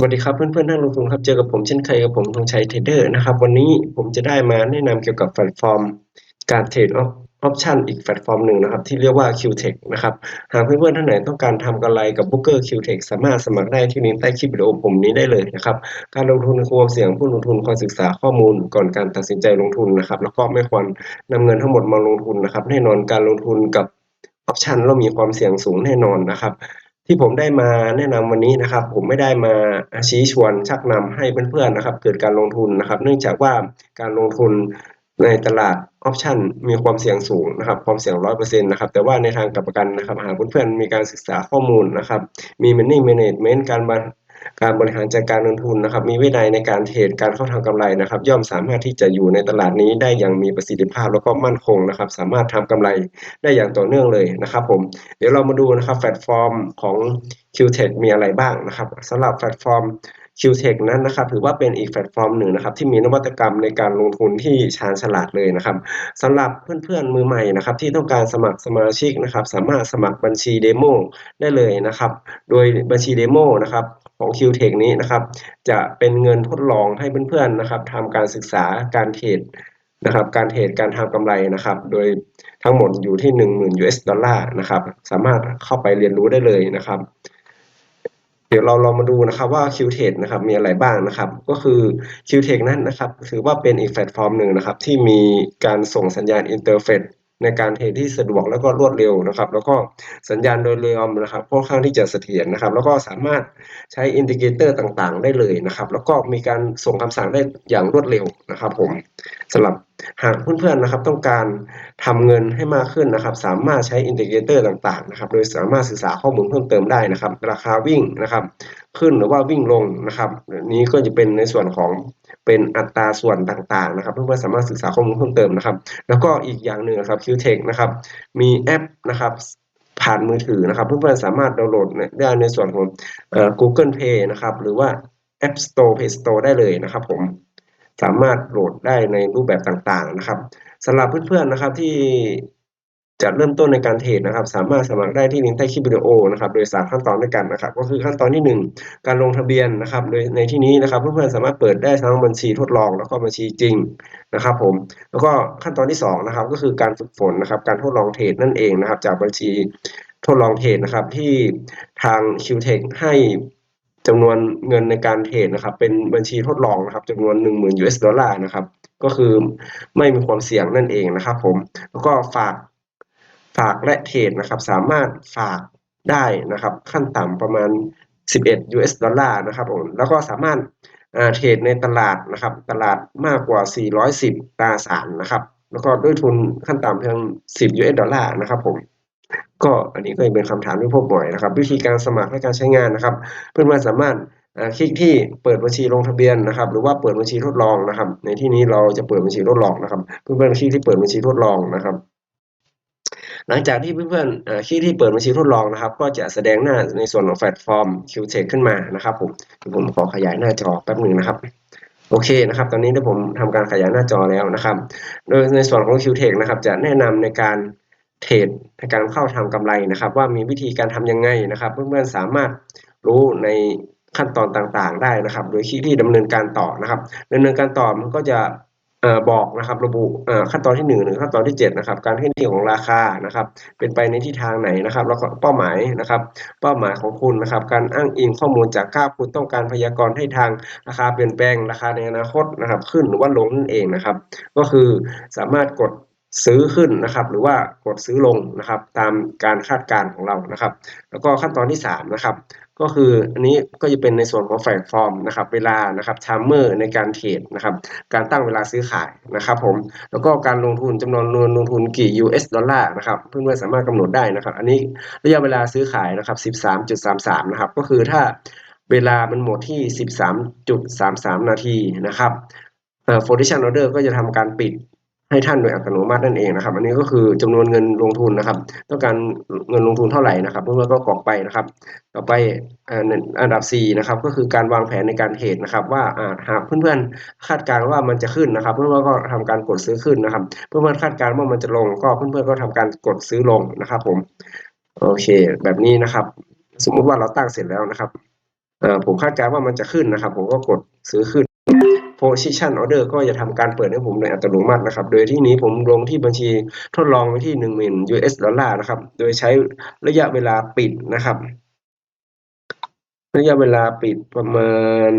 สวัสดีครับเพื่อนๆนักลงทุนครับ เจอกับผมเช่นเคยกับผมธงชัยเทรดเดอร์นะครับ วันนี้ผมจะได้มาแนะนำเกี่ยวกับแพลตฟอร์ม การเทรดออปชันอีกแพลตฟอร์มหนึ่งนะครับ ที่เรียกว่า QTech นะครับ หากเพื่อนๆท่านไหนต้องการทำกำไรกับ Booker QTech สามารถสมัครได้ที่ลิงก์ใต้คลิปวิดีโอผมนี้ได้เลยนะครับ การลงทุนความเสี่ยงผู้ลงทุนควรศึกษาข้อมูลก่อนการตัดสินใจลงทุนนะครับ แล้วก็ไม่ควรนำเงินทั้งหมดมาลงทุนนะครับ แน่นอนการลงทุนกับออปชันเรามีความเสี่ยงสูงแน่นอนนะครับ ที่ผมได้มาแนะนำวันนี้นะครับ ผมไม่ได้มาชี้ชวนชักนำให้เพื่อนๆนะครับ เกิดการลงทุนนะครับ เนื่องจากว่าการลงทุนในตลาดออปชันมีความเสี่ยงสูงนะครับ ความเสี่ยงร้อยเปอร์เซ็นต์นะครับ แต่ว่าในทางกลับกันนะครับ หากเพื่อนๆมีการศึกษาข้อมูลนะครับ มี money management การ การบริหารจัดการเงินทุนนะครับ มีวินัยในการเทรดการเข้าทางกำไรนะครับ ย่อมสามารถที่จะอยู่ในตลาดนี้ได้อย่างมีประสิทธิภาพแล้วก็มั่นคงนะครับ สามารถทำกำไรได้อย่างต่อเนื่องเลยนะครับ ผม เดี๋ยวเรามาดูนะครับแพลตฟอร์มของ QTech มีอะไรบ้างนะครับสำหรับแพลตฟอร์ม QTech นั้นนะครับถือว่าเป็นอีกแพลตฟอร์มหนึ่งนะครับที่มีนวัตกรรมในการลงทุนที่ชาญฉลาดเลยนะครับสำหรับเพื่อนๆมือใหม่นะครับที่ต้องการสมัครสมาชิกนะครับสามารถสมัครบัญชีเดโมได้เลยนะครับโดยบัญชีเดโมนะครับของ QTech นี้นะครับจะเป็นเงินทดลองให้เพื่อนๆนะครับทำการศึกษาการเทรดนะครับการเทรดการทำกำไรนะครับ โดยทั้งหมดอยู่ที่ 10,000 US ดอลลาร์นะครับสามารถเข้าไปเรียนรู้ได้เลยนะครับ เดี๋ยวเราลองมาดูนะครับว่า QTech นะครับมีอะไรบ้างนะครับ ก็คือ QTech นั้นนะครับถือว่าเป็นอีกแพลตฟอร์มหนึ่งนะครับ ที่มีการส่งสัญญาณอินเทอร์เฟซในการเทรดที่สะดวกแล้วก็รวดเร็วนะครับ แล้วก็สัญญาณโดยรวมนะครับค่อนข้างที่จะเสถียรนะครับ แล้วก็สามารถใช้อินดิเคเตอร์ต่างๆ ได้เลยนะครับ แล้วก็มีการส่งคำสั่งได้อย่างรวดเร็วนะครับ ผมสำหรับ หากเพื่อนๆนะครับต้องการทำเงินให้มากขึ้นนะครับ สามารถใช้อินดิเคเตอร์ต่างๆนะครับ โดยสามารถศึกษาข้อมูลเพิ่มเติมได้นะครับ ราคาวิ่งนะครับ ขึ้นหรือว่าวิ่งลงนะครับนี้ก็จะเป็นในส่วนของเป็นอัตราส่วนต่างๆนะครับ เพื่อนๆสามารถศึกษาข้อมูลเพิ่มเติมนะครับ แล้วก็อีกอย่างหนึ่งนะครับ QTech นะครับมีแอปนะครับผ่านมือถือนะครับ เพื่อนๆสามารถดาวน์โหลดได้ในส่วนของ Google Play นะครับ หรือว่า App Store Play Store ได้เลยนะครับผม สามารถโหลดได้ในรูปแบบต่างๆนะครับสำหรับเพื่อนๆนะครับที่จะเริ่มต้นในการเทรดนะครับ สามารถสมัครได้ที่ลิงก์ใต้คลิปวิดีโอนะครับ โดย 3 ขั้นตอนด้วยกันนะครับ ก็คือขั้นตอนที่ 1 การลงทะเบียนนะครับ โดยในที่นี้นะครับ เพื่อนๆสามารถเปิดได้ทั้งบัญชีทดลองแล้วก็บัญชีจริงนะครับ ผม แล้วก็ขั้นตอนที่2นะครับก็คือการฝึกฝนนะครับ การทดลองเทรดนั่นเองนะครับ จากบัญชีทดลองเทรดนะครับที่ทาง QTech ให้ จำนวนเงินในการเทรดนะครับ เป็นบัญชีทดลองนะครับจำนวน 10,000 US ดอลลาร์นะครับ ก็คือไม่มีความเสี่ยงนั่นเองนะครับ ผม แล้วก็ฝากฝากและเทรดนะครับ สามารถฝากได้นะครับ ขั้นต่ำประมาณ 11 US ดอลลาร์นะครับผมแล้วก็สามารถเทรดในตลาดนะครับ ตลาดมากกว่า 410ตราสารนะครับ แล้วก็ด้วยทุนขั้นต่ำเพียง 10 US ดอลลาร์นะครับผม ก็อันนี้ก็ยังเป็นคำถามที่พบบ่อยนะครับ วิธีการสมัครและการใช้งานนะครับ เพื่อนๆสามารถคลิกที่เปิดบัญชีลงทะเบียนนะครับ หรือว่าเปิดบัญชีทดลองนะครับ ในที่นี้เราจะเปิดบัญชีทดลองนะครับ เพื่อนๆคลิกที่เปิดบัญชีทดลองนะครับ หลังจากที่เพื่อนๆคลิกที่เปิดบัญชีทดลองนะครับ ก็จะแสดงหน้าในส่วนของแพลตฟอร์ม QTech ขึ้นมานะครับผมผมขอขยายหน้าจอแป๊บหนึ่งนะครับโอเคนะครับ ตอนนี้ที่ผมทำการขยายหน้าจอแล้วนะครับ โดยในส่วนของ QTech นะครับ จะแนะนำในการ เทรดในการเข้าทำกำไรนะครับ ว่ามีวิธีการทํำยังไงนะครับ เพื่อนๆสามารถรู้ในขั้นตอนต่างๆ ได้นะครับ โดยคลิกที่ดำเนินการต่อนะครับดำเนินการต่อมันก็จะบอกนะครับระบุขั้นตอนที่1หรือขั้นตอนที่7นะครับการเคลื่อนที่ของราคานะครับ เป็นไปในทิศทางไหนนะครับ แล้วก็เป้าหมายนะครับ เป้าหมายของคุณนะครับ การอ้างอิงข้อมูลจากกราฟคุณต้องการพยากรณ์ให้ทางราคาเปลี่ยนแปลงราคาในอนาคตนะครับ ขึ้นหรือว่าลงนั่นเองนะครับ ก็คือสามารถกด ซื้อขึ้นนะครับ หรือว่ากดซื้อลงนะครับ ตามการคาดการณ์ของเรานะครับ แล้วก็ขั้นตอนที่3นะครับก็คืออันนี้ก็จะเป็นในส่วนของแพลตฟอร์มนะครับ เวลานะครับไทม์เมอร์ในการเทรดนะครับ การตั้งเวลาซื้อขายนะครับผมแล้วก็การลงทุนจำนวนเงินลงทุนกี่ US ดอลลาร์นะครับเพื่อนๆสามารถกำหนดได้นะครับ อันนี้ระยะเวลาซื้อขายนะครับ 13.33 นะครับ ก็คือถ้าเวลามันหมดที่ 13.33 นาทีนะครับเอ่อ position order ก็จะทำการปิด ให้ท่านโดยอัตโนมัตินั่นเองนะครับ อันนี้ก็คือจำนวนเงินลงทุนนะครับ ต้องการเงินลงทุนเท่าไหร่นะครับเพื่อนๆก็กรอกไปนะครับ ต่อไปอันดับ4นะครับก็คือการวางแผนในการเทรดนะครับ ว่าหากเพื่อนๆคาดการณ์ว่ามันจะขึ้นนะครับ เพื่อนๆก็ทำการกดซื้อขึ้นนะครับ เพื่อนๆคาดการณ์ว่ามันจะลง ก็เพื่อนๆก็ทำการกดซื้อลงนะครับ ผมโอเค แบบนี้นะครับ สมมุติว่าเราตั้งเสร็จแล้วนะครับผมคาดการณ์ว่ามันจะขึ้นนะครับ ผมก็กดซื้อขึ้น position order ก็จะทำการเปิดให้ผมโดยอัตโนมัตินะครับ โดยที่นี้ผมลงที่บัญชีทดลองไว้ที่10,000 US ดอลลาร์นะครับ โดยใช้ระยะเวลาปิดนะครับ ระยะเวลาปิดประมาณ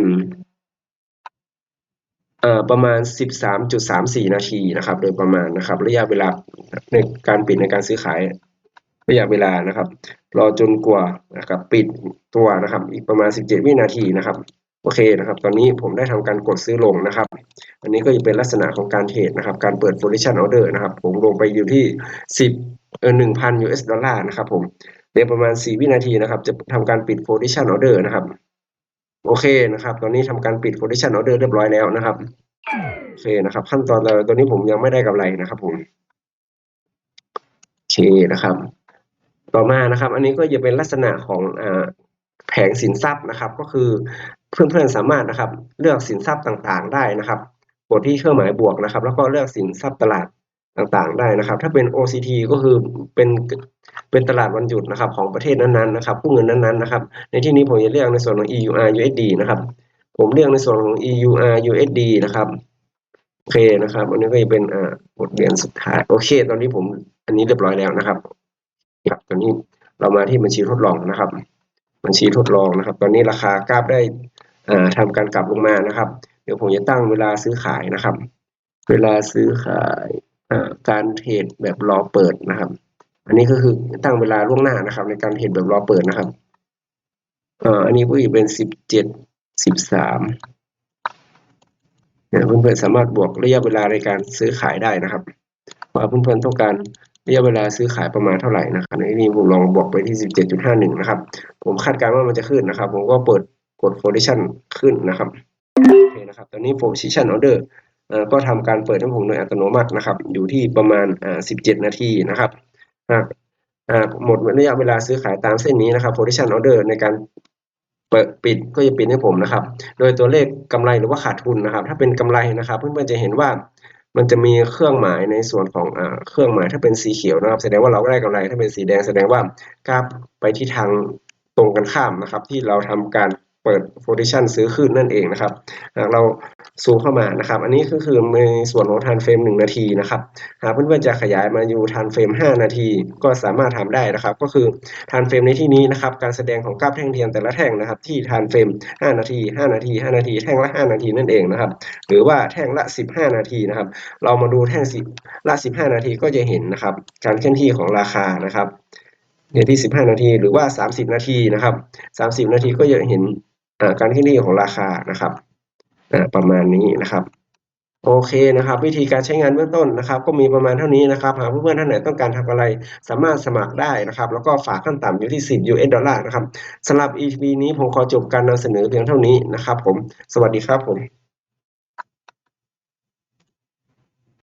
เอ่อประมาณ 13.34 นาทีนะครับ โดยประมาณนะครับ ระยะเวลาในการปิดในการซื้อขายระยะเวลานะครับ รอจนกว่านะครับ ปิดตัวนะครับ อีกประมาณ 17 วินาทีนะครับ โอเคนะครับ ตอนนี้ผมได้ทำการกดซื้อลงนะครับ อันนี้ก็จะเป็นลักษณะของการเทรดนะครับ การเปิด position order นะครับ ผมลงไปอยู่ที่ 10เอ่อ1,000 US ดอลลาร์นะครับผมในประมาณ 4 วินาทีนะครับ จะทำการปิด position order นะครับ โอเคนะครับ ตอนนี้ทำการปิด position order เรียบร้อยแล้วนะครับ โอเคนะครับ ขั้นตอนเราตอนนี้ผมยังไม่ได้กำไรนะครับผมโอเคนะครับ ต่อมานะครับ อันนี้ก็จะเป็นลักษณะของอ่า งสินทรัพย์นะครับ ก็คือเพื่อนๆสามารถนะครับเลือกสินทรัพย์ต่างๆ ได้นะครับกดที่เครื่องหมายบวกนะครับ แล้วก็เลือกสินทรัพย์ตลาดต่างๆ ได้นะครับ ถ้าเป็น OCT ก็คือเป็นเป็นตลาดวันหยุดนะครับของประเทศนั้นๆนะครับผู้เงินนั้นๆนะครับ ในที่นี้ผมจะเลือกในส่วนของ EUR USD นะครับ ผมเลือกในส่วนของ EUR USD นะครับโอเคนะครับ อันนี้ก็จะเป็นอ่าบทเรียนสุดท้ายโอเค ตอนนี้ผมอันนี้เรียบร้อยแล้วนะครับครับตอนนี้เรามาที่บัญชีทดลองนะครับ บัญชีทดลองนะครับ ตอนนี้ราคากราฟได้อ่าทำการกลับลงมานะครับ เดี๋ยวผมจะตั้งเวลาซื้อขายนะครับ เวลาซื้อขายการเทรดแบบรอเปิดนะครับ อันนี้ก็คือตั้งเวลาล่วงหน้านะครับ ในการเทรดแบบรอเปิดนะครับอันนี้ก็จะเป็นสิบเจ็ดสิบสามเนี่ยเพื่อนๆสามารถบวกระยะเวลาในการซื้อขายได้นะครับว่าเพื่อนๆต้องการ ระยะเวลาซื้อขายประมาณเท่าไหร่นะครับในนี้ผมลองบวกไปที่ 17.51 นะครับ ผมคาดการณ์ว่ามันจะขึ้นนะครับ ผมก็เปิดกด position ขึ้นนะครับโอเคนะครับ ตอนนี้ position order เอ่อก็ทำการเปิดให้ผมโดยอัตโนมัตินะครับ อยู่ที่ประมาณอ่า17 นาทีนะครับหากอ่าหมดระยะเวลาซื้อขายตามเส้นนี้นะครับ position order ในการเปิดปิดก็จะปิดให้ผมนะครับ โดยตัวเลขกำไรหรือว่าขาดทุนนะครับ ถ้าเป็นกำไรนะครับ เพื่อนๆจะเห็นว่า มันจะมีเครื่องหมายในส่วนของอ่าเครื่องหมายถ้าเป็นสีเขียวนะครับ แสดงว่าเราได้กำไรถ้าเป็นสีแดงแสดงว่ากราฟไปที่ทางตรงกันข้ามนะครับ ที่เราทำการ ปิด position ซื้อขึ้นนั่นเองนะครับหากเราซูมเข้ามานะครับ อันนี้ก็คือในส่วนของ time frame 1นาทีนะครับหากเพื่อนๆจะขยายมาอยู่ time frame 5 นาที ก็สามารถทำได้นะครับ ก็คือ time frame ในที่นี้นะครับ การแสดงของกราฟแท่งเทียมแต่ละแท่งนะครับ ที่ time frame 5 นาที 5 นาที 5 นาที แท่งละ 5 นาทีนั่นเองนะครับ หรือว่าแท่งละ 15 นาทีนะครับ เรามาดูแท่งสิละ 15 นาทีก็จะเห็นนะครับ การเคลื่อนที่ของราคานะครับเนี่ยที่ 15 นาที หรือว่า 30 นาทีนะครับ 30 นาทีก็จะเห็น การที่นี่ของราคานะครับประมาณนี้นะครับโอเคนะครับ วิธีการใช้งานเบื้องต้นนะครับ ก็มีประมาณเท่านี้นะครับหากเพื่อนๆท่านไหนต้องการทำอะไร สามารถสมัครได้นะครับ แล้วก็ฝากขั้นต่ำอยู่ที่ 10 US ดอลลาร์นะครับสำหรับ EP นี้ผมขอจบการนำเสนอเพียงเท่านี้นะครับ ผมสวัสดีครับผม